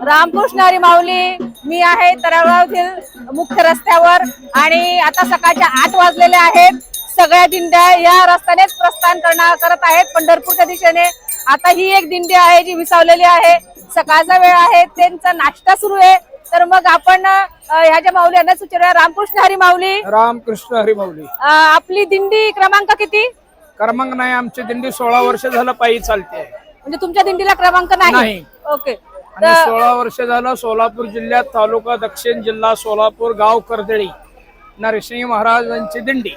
रामकृष्ण हरी माऊली मी आहे तरळगावतील मुख्य रस्त्यावर आणि आता सकाळच्या आठ वाजलेले आहेत. सगळ्या दिंड्या या रस्त्यानेच प्रस्थान करणार करत आहेत. पंढरपूरच्या दिशेने आता ही एक दिंडी आहे जी विसावलेली आहे. सकाळचा वेळ आहे त्यांचा नाश्ता सुरू आहे. तर मग आपण ह्या ज्या माऊली यांना सुचवूया रामकृष्ण हरी माऊली रामकृष्ण हरिमाऊली. अं, आपली दिंडी क्रमांक किती? क्रमांक नाही आमची दिंडी सोळा वर्ष झालं पायी चालते. म्हणजे तुमच्या दिंडीला क्रमांक नाही. ओके. आणि सोळा वर्ष झालं सोलापूर जिल्ह्यात तालुका दक्षिण जिल्हा सोलापूर गाव कर्दळी. नरसिंह महाराजांची दिंडी.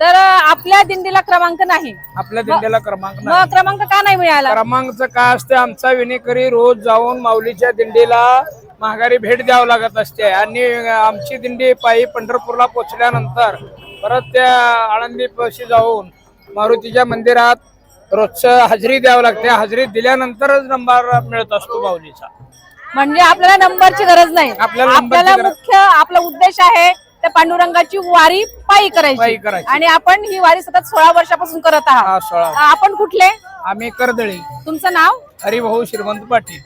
तर आपल्या दिंडीला क्रमांक नाही. आपल्या दिंडीला क्रमांक नाही. मग क्रमांक का नाही मिळाला? क्रमांकचं काय असते? आमचा विनेकरी रोज जाऊन माऊलीच्या दिंडीला माघारी भेट द्यावं लागत असते. आणि आमची दिंडी पायी पंढरपूरला पोचल्यानंतर परत त्या आळंदी पाशी जाऊन मारुतीच्या मंदिरात रोजचं हजेरी द्यावं लागते. हजेरी दिल्यानंतरच नंबर मिळत असतो माऊलीचा. म्हणजे आपल्याला नंबरची गरज नाही. आपल्याला नंबरची आपल्याला गरज- मुख्य आपला उद्देश आहे त्या पांडुरंगाची वारी पायी पायी करायची. करायची. आणि आपण ही वारी सतत सोळा वर्षापासून करत हा आहात सोळा आपण कुठले? आम्ही कर्दळी. तुमचं नाव? हरिभाऊ श्रीमंत पाटील.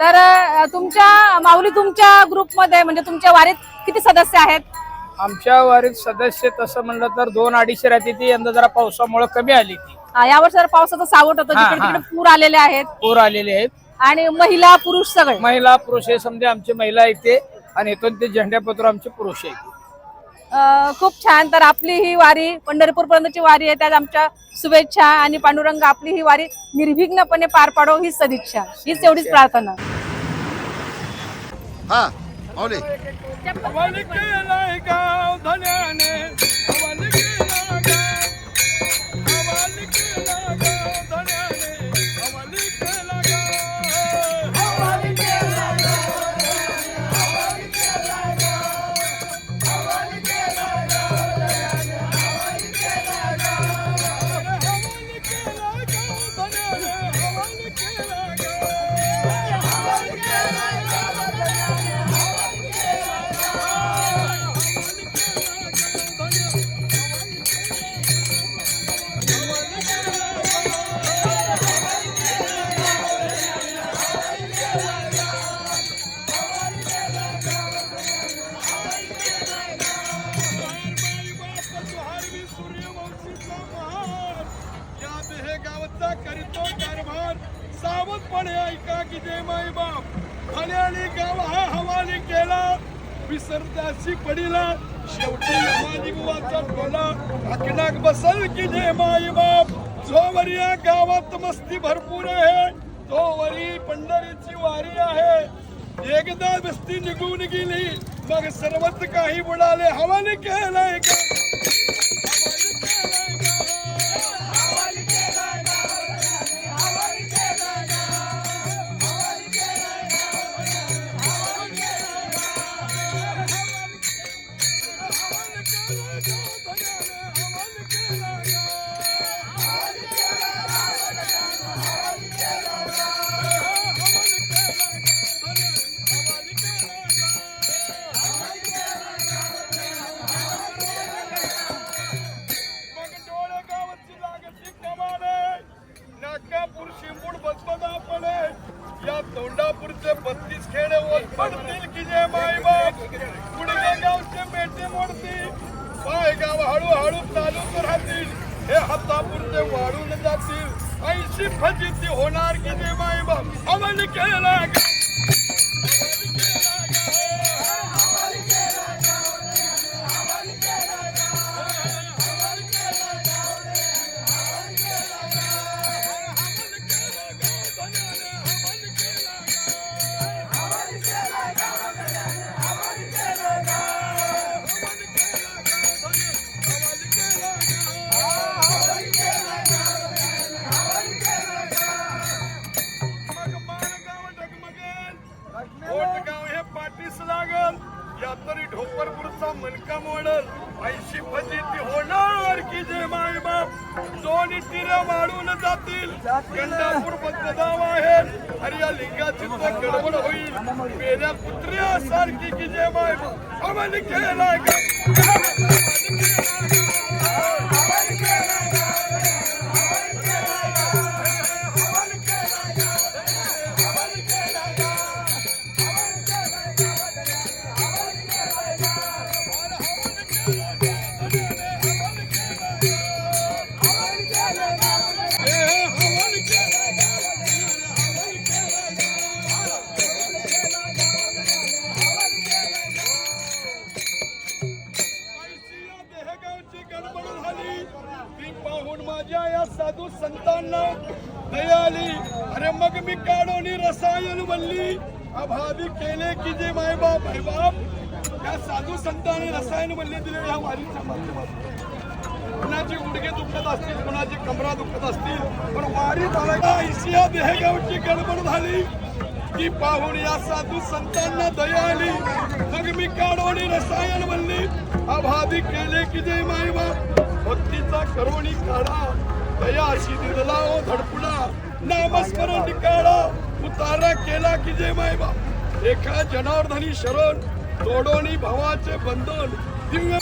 तर अं, तुमच्या माऊली तुमच्या ग्रुपमध्ये म्हणजे तुमच्या वारीत किती सदस्य आहेत? आमच्या वारीत सदस्य तसं म्हणलं तर दोन अडीचशे राहते ती. यंदा जरा पावसामुळे कमी आली ती. हा, यावर्षी जरा पावसाचं सावट होतं हा, जिकडे हा. तिकडे पूर आलेले आहेत. पूर आलेले आहेत. आणि महिला पुरुष सगळे. महिला पुरुष हे समजे आमचे महिला येते आणि इथून ते झेंड्यापत्र आमचे पुरुष आहेत. अं, खूप छान. तर आपली ही वारी पंढरपूर पर्यंतची वारी आहे. त्यात आमच्या शुभेच्छा आणि पांडुरंग आपली ही वारी निर्विघ्नपणे पार पाडो हीच सदिच्छा. हीच एवढीच प्रार्थना. हा माऊली. हवाली केलाय गाव धन्याने गावचा करीतो कारभार सावधपणे ऐका की जय माई बाप. आणि गाव हा हवाली केला. विसरताशी पडिला. शेवटी यमानी बुवाचा टोला अकनाक बसल की जय माई बाप. जोवर या गावात मस्ती भरपूर आहे. तोवरी पंढरीची वारी आहे. एकदा मस्ती निघून गेली. मग सर्वच काही बुडाले. हवाली केलाय का? हे हातापूरचे वाढून जातील. ऐंशी फजिती होणार की ते माय बाप अमल केला दोन्ही तीर वाढून जातील. गंडापूर बदनाव आहे. अरे या लिंगाची तर गडबड होईल. पेल्या कुत्र्यासारखी की जे माय बाप. अमल अरे मग मी काढोनी रसायन बनली। अभावी केले की जे मायबाप बाप या साधू संतांनी रसायन बनले दिले या वारीच्या माध्यमातून. कुणाची गुडघे दुखत असतील कुणाची कमरा दुखत असतील पण वारी झाला इसिया देहगावची गडबड झाली. ती पाहून या साधू संतांना दया आली. मग मी काढवणी रसायन बनली. अभावी केले की जे मायबाप भक्तीचा करोणी काढा. दया अशी दिदला ओ धडपुडा. नामस्मरण निकाळा उतारा केला की जे मायबाप एका जनार्दनी शरण तोडोनी भावाचे बंधन. दिव्य